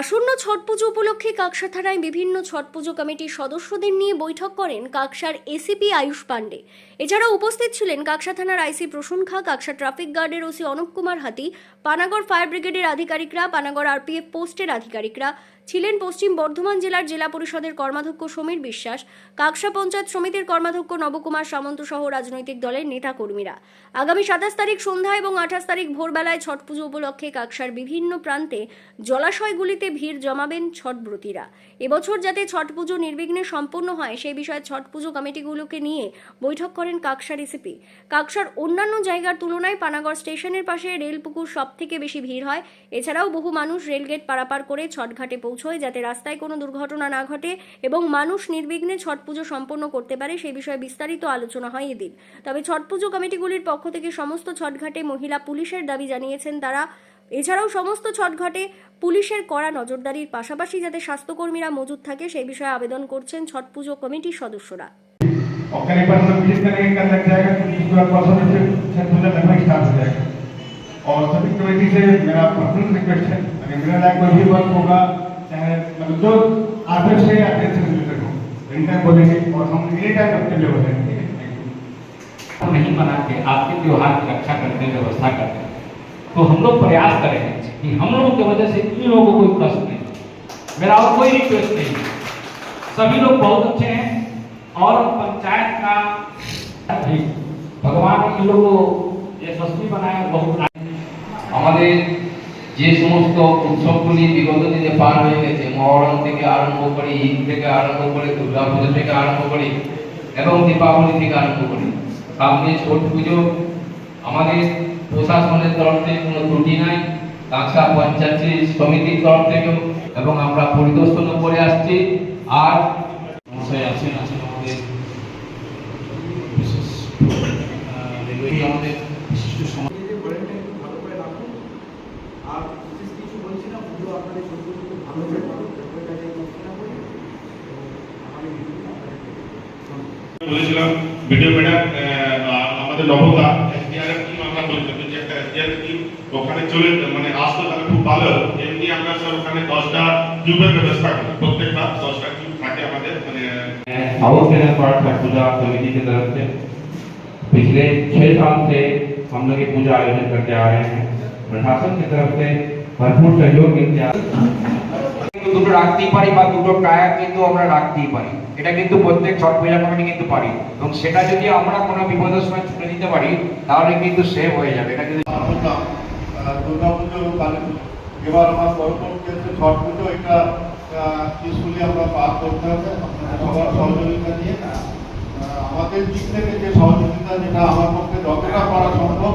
আসন্ন ছট পুজো উপলক্ষে কাকসা থানায় বিভিন্ন ছট পুজো কমিটির সদস্যদের নিয়ে বৈঠক করেন কাকসার এসিপি আয়ুষ পাণ্ডে। এছাড়া উপস্থিত ছিলেন কাকসা থানার আইসি প্রসূন খা, কাকসা ট্রাফিক গার্ডের ওসি অনুপ কুমার হাতি, পানাগড় ফায়ার ব্রিগেডের আধিকারিকরা, পানাগড় আরপিএফ পোস্টের আধিকারিকরা ছিলেন পশ্চিম বর্ধমান জেলার জেলা পরিষদের কর্মাধ্যক্ষ সমীর বিশ্বাস, কাকসা পঞ্চায়েত সমিতির কর্মাধ্যক্ষ নবকুমার সামন্ত সহ রাজনৈতিক দলের নেতা কর্মীরা আগামী সাতাশ তারিখ সন্ধ্যা এবং আঠাশ তারিখ ভোরবেলায় ছট পুজো উপলক্ষে কাকসার বিভিন্ন প্রান্তে জলাশয়গুলিতে ভিড় জমাবেন ছটব্রতীরা এবছর যাতে ছট পুজো নির্বিঘ্নে সম্পন্ন হয় সেই বিষয়ে ছট পুজো কমিটিগুলোকে নিয়ে বৈঠক করেন কাকসার এসিপি কাকসার অন্যান্য জায়গার তুলনায় পানাগড় স্টেশনের পাশে রেলপুকুর সব থেকে বেশি ভিড় হয়। এছাড়াও বহু মানুষ রেলগেট পারাপার করে ছটঘাটে পৌঁছয় যাতে রাস্তায় কোনো দুর্ঘটনা না ঘটে এবং মানুষ নির্বিঘ্নে ছট পুজো সম্পন্ন করতে পারে সেই বিষয়ে বিস্তারিত আলোচনা হয় এদিন তবে ছট পুজো কমিটিগুলির পক্ষ থেকে সমস্ত ছটঘাটে মহিলা পুলিশের দাবি জানিয়েছেন তারা এছাড়াও সমস্ত ছটঘাটে পুলিশের কড়া নজরদারির পাশাপাশি যাতে স্বাস্থ্যকর্মীরা মজুদ থাকে সেই বিষয়ে আবেদন করছেন ছট পুজো কমিটির সদস্যরা और कहीं पर सब विजिट करेंगे कल लग जाएगा तो उसके बाद परसों से फिर छठ पूजा लगना स्टार्ट हो जाएगा और सभी कमेटी से मेरा पर्सनल रिक्वेस्ट है अगर मेरा लाइक कोई भी वर्क होगा चाहे मतलब जो आदर्श है बोलेंगे और हम टाइम तो नहीं मना के आपके त्यौहार की रक्षा करने व्यवस्था करते तो हम लोग प्रयास करेंगे कि हम लोगों की वजह से इन लोगों को कोई कष्ट नहीं मेरा और कोई रिक्वेस्ट नहीं सभी लोग बहुत अच्छे हैं और पंचायत का भगवान इन लोगों को यशस्वी बनाया बहुत हमारे যে সমস্ত উৎসবগুলি বিগত দিনে পার হয়ে গেছে, মহরম থেকে আরম্ভ করে ঈদ থেকে আরম্ভ করে দুর্গা পুজো থেকে আরম্ভ করে এবং দীপাবলি থেকে আরম্ভ করে। সামনে ছট পুজো, আমাদের প্রশাসনের তরফ থেকে কোনো ত্রুটি নাই কাঁকসা পঞ্চায়েত সমিতির তরফ থেকেও এবং আমরা পরিদর্শনও করে আসছি। আর আছেন আছেন আমাদের আমাদের দিনে আপনাদেরকে ধন্যবাদ বলেছিলাম ভিডিও ম্যাডাম আমাদের নবতা এসডিআরএফ টিম আমরা বলেছিলাম যে একটা এসডিআরএফ টিম ওখানে চলে মানে আসতো তাহলে খুব ভালো হতো। এমনি আমরা স্যার ওখানে দশটা টিউবের ব্যবস্থা করি প্রত্যেকবার দশটা টিউব থাকে আমাদের মানে और मेरा पाठ है पूजा कमेटी की तरफ से पिछले छह साल से हम लोग ये पूजा आयोजन करते आ रहे हैं प्रशासन की तरफ से ভরপুর কিন্তু দুটো রাখতেই পারি বা দুটো টায়ার কিন্তু আমরা রাখতেই পারি। এটা কিন্তু প্রত্যেক ছট পূজা কমিটি কিন্তু পারি। এবং সেটা যদি আমরা কোনো বিপদের সময় ছুটে দিতে পারি তাহলে কিন্তু সেভ হয়ে যাবে। এটা কিন্তু এবার আমার ক্ষেত্রে ছট পুজো এটা আমরা পার করতে হবে। সবার সহযোগিতা নিয়ে। আমাদের দিক থেকে যে সহযোগিতা যেটা আমার পক্ষে যতটা করা সম্ভব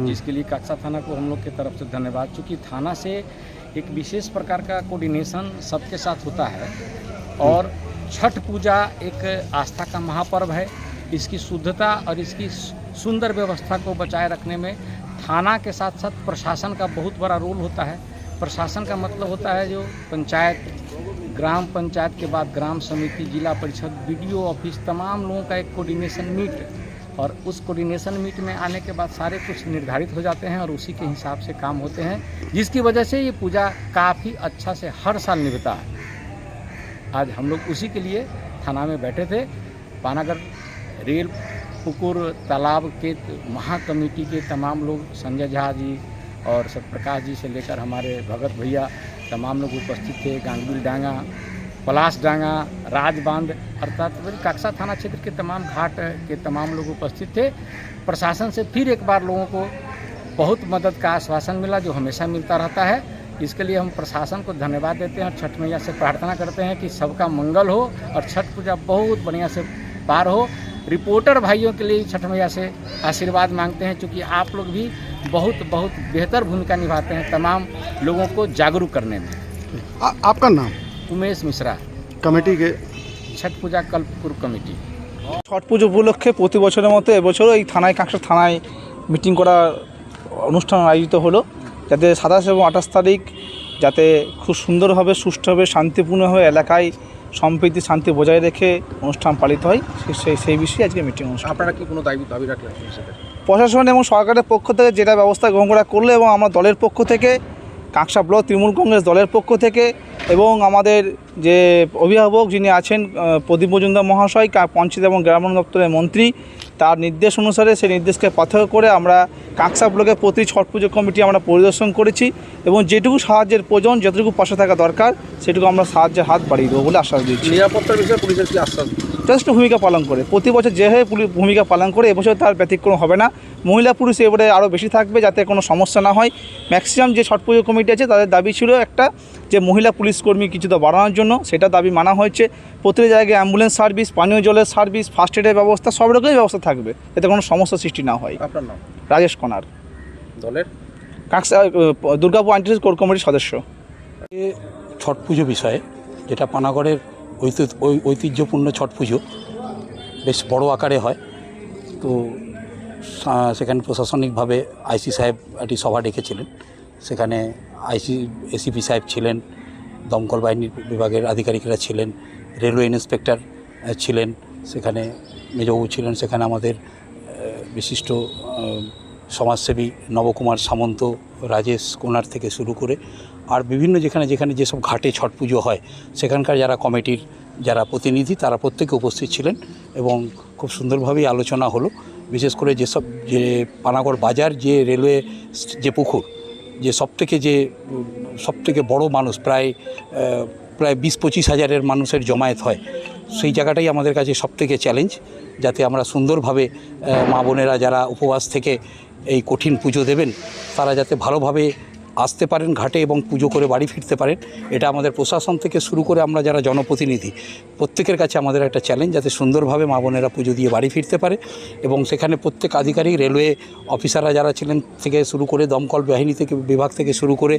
जिसके लिए काक्सा थाना को हम लोग की तरफ़ से धन्यवाद। चूँकि थाना से एक विशेष प्रकार का कोऑर्डिनेशन सबके साथ होता है और छठ पूजा एक आस्था का महापर्व है। इसकी शुद्धता और इसकी सुंदर व्यवस्था को बचाए रखने में थाना के साथ साथ प्रशासन का बहुत बड़ा रोल होता है। प्रशासन का मतलब होता है जो पंचायत ग्राम पंचायत के बाद ग्राम समिति जिला परिषद बीडीओ ऑफ़िस तमाम लोगों का एक कोऑर्डिनेशन मीट और उस कोऑर्डिनेशन मीट में आने के बाद सारे कुछ निर्धारित हो जाते हैं और उसी के हिसाब से काम होते हैं, जिसकी वजह से ये पूजा काफ़ी अच्छा से हर साल निभता है। आज हम लोग उसी के लिए थाना में बैठे थे। पानागढ़ रेल, पुकुर, तालाब के महा कमेटी के तमाम लोग, संजय झा जी और सत्यप्रकाश जी से लेकर हमारे भगत भैया तमाम लोग उपस्थित थे, गांगुल डांगा पलाश डांगा राजबांध अर्थात काक्सा थाना क्षेत्र के तमाम घाट के तमाम लोग उपस्थित थे। प्रशासन से फिर एक बार लोगों को बहुत मदद का आश्वासन मिला जो हमेशा मिलता रहता है। इसके लिए हम प्रशासन को धन्यवाद देते हैं और छठ मैया से प्रार्थना करते हैं कि सबका मंगल हो और छठ पूजा बहुत बढ़िया से पार हो। रिपोर्टर भाइयों के लिए छठ मैया से आशीर्वाद मांगते हैं क्योंकि आप लोग भी बहुत बहुत बेहतर भूमिका निभाते हैं तमाम लोगों को जागरूक करने में। आ, आपका नाम? উমেশ মিশ্রা। কমিটিকে ছট পূজা কল্পপুর কমিটি। ছট পুজো উপলক্ষে প্রতি বছরের মতো এবছরও এই থানায় কাঁকসা থানায় মিটিং করা অনুষ্ঠান আয়োজিত হলো। যাতে সাতাশ এবং আঠাশ তারিখ যাতে খুব সুন্দরভাবে সুষ্ঠুভাবে শান্তিপূর্ণভাবে এলাকায় সম্প্রীতি শান্তি বজায় রেখে অনুষ্ঠান পালিত হয়। সেই সেই বিষয়ে আজকে মিটিং অনুষ্ঠান। আপনারা কি কোনো দায়িত্ব দাবি রাখলেন প্রশাসন এবং সরকারের পক্ষ থেকে যেটা ব্যবস্থা গ্রহণ করা করল এবং আমার দলের পক্ষ থেকে কাঁকসা ব্লক তৃণমূল কংগ্রেস দলের পক্ষ থেকে এবং আমাদের যে অভিভাবক যিনি আছেন প্রদীপ মজুমদার মহাশয় কা- পঞ্চায়েত এবং গ্রামীণ দপ্তরের মন্ত্রী তার নির্দেশ অনুসারে সেই নির্দেশকে পাথর করে আমরা কাঁকসা ব্লকের প্রতি ছট পুজো কমিটি আমরা পরিদর্শন করেছি এবং যেটুকু সাহায্যের প্রয়োজন যতটুকু পাশে থাকা দরকার সেটুকু আমরা সাহায্যের হাত বাড়িয়ে দেবো বলে আশ্বাস দিচ্ছি নিরাপত্তার বিষয়ে পুলিশের কি আশ্বাস? যথেষ্ট ভূমিকা পালন করে। প্রতি বছর যেভাবে পুলিশ ভূমিকা পালন করে এবছর তার ব্যতিক্রম হবে না। মহিলা পুরুষ এবারে আরও বেশি থাকবে যাতে কোনো সমস্যা না হয়। ম্যাক্সিমাম যে ছট পুজো কমিটি আছে তাদের দাবি ছিল একটা যে মহিলা পুলিশ কর্মী কিছুটা বাড়ানোর জন্য সেটা দাবি মানা হয়েছে। প্রতিটি জায়গায় অ্যাম্বুলেন্স সার্ভিস পানীয় জলের সার্ভিস ফার্স্ট এডের ব্যবস্থা সব রকমই ব্যবস্থা থাকবে। যাতে কোনো সমস্যা সৃষ্টি না হয়। আপনার নাম? রাজেশ কনার। দলের? কাকসা দুর্গাপুর আইনটিস কোর কমিটির সদস্য। ছট পুজো বিষয়ে যেটা পানাগড়ের ঐতি- ঐতিহ্যপূর্ণ ছট পুজো বেশ বড় আকারে হয়। তো সেখানে প্রশাসনিকভাবে আইসি সাহেব একটি সভা ডেকেছিলেন। সেখানে আইসি এসিপি সাহেব ছিলেন। দমকল বাহিনীর বিভাগের আধিকারিকরা ছিলেন, রেলওয়ে ইন্সপেক্টর ছিলেন, সেখানে মেজবাবু ছিলেন, সেখানে আমাদের বিশিষ্ট সমাজসেবী নবকুমার সামন্ত, রাজেশ কোনার থেকে শুরু করে, আর বিভিন্ন যেখানে যেখানে যেসব ঘাটে ছট পুজো হয়, সেখানকার যারা কমিটির যারা প্রতিনিধি, তারা প্রত্যেকে উপস্থিত ছিলেন এবং খুব সুন্দরভাবেই আলোচনা হলো। বিশেষ করে যেসব যে পানাগড় বাজার, যে রেলওয়ে যে পুকুর যে সবথেকে যে, সবথেকে বড় মানুষ, প্রায় প্রায় বিশ পঁচিশ হাজারের মানুষের জমায়েত হয়, সেই জায়গাটাই আমাদের কাছে সবথেকে চ্যালেঞ্জ যাতে আমরা সুন্দরভাবে মা বোনেরা যারা উপবাস থেকে এই কঠিন পুজো দেবেন, তারা যাতে ভালোভাবে আসতে পারেন ঘাটে এবং পুজো করে বাড়ি ফিরতে পারেন। এটা আমাদের প্রশাসন থেকে শুরু করে আমরা যারা জনপ্রতিনিধি, প্রত্যেকের কাছে আমাদের একটা চ্যালেঞ্জ যাতে সুন্দরভাবে মা বোনেরা পুজো দিয়ে বাড়ি ফিরতে পারে এবং সেখানে প্রত্যেক আধিকারিক রেলওয়ে অফিসাররা যারা ছিলেন থেকে শুরু করে দমকল বাহিনী থেকে, বিভাগ থেকে শুরু করে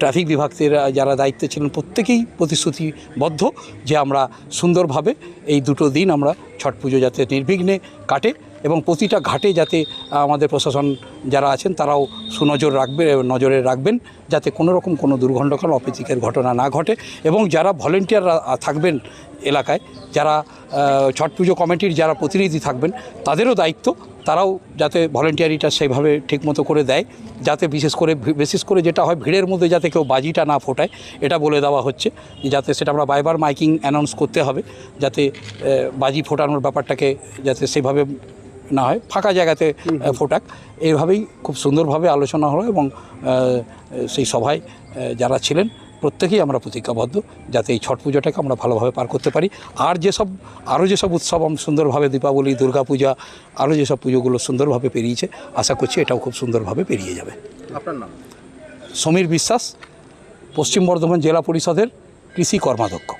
ট্রাফিক বিভাগ যারা দায়িত্বে ছিলেন, প্রত্যেকেই প্রতিশ্রুতিবদ্ধ যে আমরা সুন্দরভাবে এই দুটো দিন আমরা ছট পুজো যাতে নির্বিঘ্নে কাটে। এবং প্রতিটা ঘাটে যাতে আমাদের প্রশাসন যারা আছেন তারাও সুনজর রাখবে নজরে রাখবেন যাতে কোনো রকম কোনো দুর্ঘটনা অপ্রীতিকের ঘটনা না ঘটে এবং যারা ভলেন্টিয়াররা থাকবেন এলাকায়, যারা ছট পুজো কমিটির যারা প্রতিনিধি থাকবেন তাদেরও দায়িত্ব, তারাও যাতে ভলেন্টিয়ারিটা সেইভাবে ঠিকমতো করে দেয়, যাতে বিশেষ করে বিশেষ করে যেটা হয় ভিড়ের মধ্যে যাতে কেউ বাজিটা না ফোটায়, এটা বলে দেওয়া হচ্ছে, যাতে সেটা আমরা বাইবার মাইকিং অ্যানাউন্স করতে হবে, যাতে বাজি ফোটানোর ব্যাপারটাকে যাতে সেভাবে না হয় ফাঁকা জায়গাতে ফোটাক। এইভাবেই খুব সুন্দরভাবে আলোচনা হলো এবং সেই সভায় যারা ছিলেন প্রত্যেকেই আমরা প্রতিজ্ঞাবদ্ধ যাতে এই ছট পুজোটাকে আমরা ভালোভাবে পার করতে পারি। আর যেসব আরও যেসব উৎসব সুন্দরভাবে দীপাবলি দুর্গাপূজা আরও যেসব পুজোগুলো সুন্দরভাবে পেরিয়েছে আশা করছি এটাও খুব সুন্দরভাবে পেরিয়ে যাবে। আপনার নাম? সমীর বিশ্বাস পশ্চিম বর্ধমান জেলা পরিষদের কৃষি কর্মাধ্যক্ষ।